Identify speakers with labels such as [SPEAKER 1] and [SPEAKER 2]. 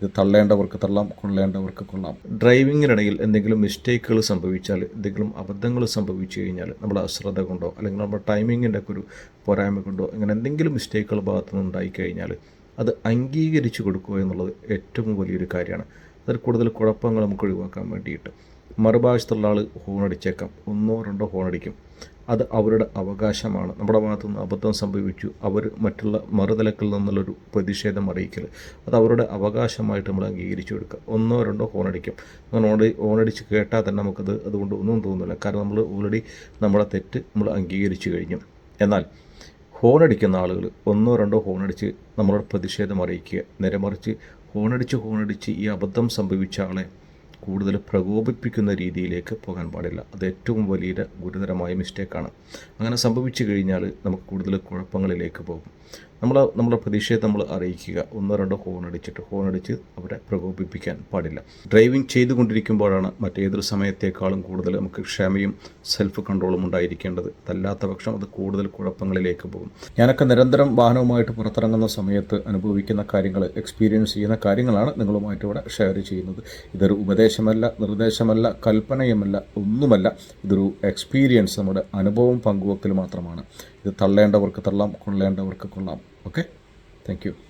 [SPEAKER 1] ഇത് തള്ളേണ്ടവർക്ക് തള്ളാം കൊള്ളേണ്ടവർക്ക് കൊള്ളാം. ഡ്രൈവിങ്ങിനിടയിൽ എന്തെങ്കിലും മിസ്റ്റേക്കുകൾ സംഭവിച്ചാൽ എന്തെങ്കിലും അബദ്ധങ്ങൾ സംഭവിച്ചു കഴിഞ്ഞാൽ നമ്മുടെ അശ്രദ്ധ കൊണ്ടോ അല്ലെങ്കിൽ നമ്മുടെ ടൈമിങ്ങിന്റെ ഒക്കെ ഒരു പോരായ്മ കൊണ്ടോ അങ്ങനെ എന്തെങ്കിലും മിസ്റ്റേക്കുകൾ ഭാഗത്തു നിന്ന് ഉണ്ടായിക്കഴിഞ്ഞാൽ അത് അംഗീകരിച്ചു കൊടുക്കുക എന്നുള്ളത് ഏറ്റവും വലിയൊരു കാര്യമാണ്. അതിൽ കൂടുതൽ കുഴപ്പങ്ങൾ നമുക്ക് ഒഴിവാക്കാൻ വേണ്ടിയിട്ട്. മറുഭാഗത്തുള്ള ആൾ ഹോണടിച്ചേക്കാം. ഒന്നോ രണ്ടോ ഹോണടിക്കും. അത് അവരുടെ അവകാശമാണ്. നമ്മുടെ ഭാഗത്തുനിന്ന് അബദ്ധം സംഭവിച്ചു. അവർ മറ്റുള്ള മറുതലക്കിൽ നിന്നുള്ളൊരു പ്രതിഷേധം അറിയിക്കൽ അത് അവരുടെ അവകാശമായിട്ട് നമ്മൾ അംഗീകരിച്ചു കൊടുക്കുക. ഒന്നോ രണ്ടോ ഹോണടിക്കും. അങ്ങനെ ഓണടി ഓണടിച്ച് കേട്ടാൽ തന്നെ നമുക്കത് അതുകൊണ്ട് ഒന്നും തോന്നുന്നില്ല കാരണം നമ്മൾ ഓൾറെഡി നമ്മുടെ തെറ്റ് നമ്മൾ അംഗീകരിച്ചു കഴിഞ്ഞു. എന്നാൽ ഹോണടിക്കുന്ന ആളുകൾ ഒന്നോ രണ്ടോ ഹോണടിച്ച് നമ്മളോട് പ്രതിഷേധം അറിയിക്കുക. നേരെ മറിച്ച് ഹോണടിച്ച് ഹോണടിച്ച് ഈ അബദ്ധം സംഭവിച്ച ആളെ കൂടുതൽ പ്രകോപിപ്പിക്കുന്ന രീതിയിലേക്ക് പോകാൻ പാടില്ല. അത് ഏറ്റവും വലിയ ഗുരുതരമായ മിസ്റ്റേക്കാണ് അങ്ങനെ സംഭവിച്ചു കഴിഞ്ഞാൽ നമുക്ക് കൂടുതൽ കുഴപ്പങ്ങളിലേക്ക് പോകും. നമ്മൾ നമ്മുടെ പ്രതീക്ഷയെ നമ്മൾ അറിയിക്കുക. ഒന്നോ രണ്ടോ ഹോൺ അടിച്ചിട്ട് ഹോൺ അടിച്ച് അവരെ പ്രകോപിപ്പിക്കാൻ പാടില്ല. ഡ്രൈവിംഗ് ചെയ്തുകൊണ്ടിരിക്കുമ്പോഴാണ് മറ്റേതൊരു സമയത്തേക്കാളും കൂടുതൽ നമുക്ക് ക്ഷമയും സെൽഫ് കൺട്രോളും ഉണ്ടായിരിക്കേണ്ടത്. അല്ലാത്ത പക്ഷം അത് കൂടുതൽ കുഴപ്പങ്ങളിലേക്ക് പോകും. ഞാനൊക്കെ നിരന്തരം വാഹനവുമായിട്ട് പുറത്തിറങ്ങുന്ന സമയത്ത് അനുഭവിക്കുന്ന കാര്യങ്ങൾ എക്സ്പീരിയൻസ് ചെയ്യുന്ന കാര്യങ്ങളാണ് നിങ്ങളുമായിട്ട് ഇവിടെ ഷെയർ ചെയ്യുന്നത്. ഇതൊരു ഉപദേശമല്ല നിർദ്ദേശമല്ല കൽപ്പനയുമല്ല ഒന്നുമല്ല. ഇതൊരു എക്സ്പീരിയൻസ് നമ്മുടെ അനുഭവം പങ്കുവെക്കൽ മാത്രമാണ്. ഇത് തള്ളേണ്ടവർക്ക് തള്ളാം കൊള്ളേണ്ടവർക്ക് കൊള്ളാം. Okay thank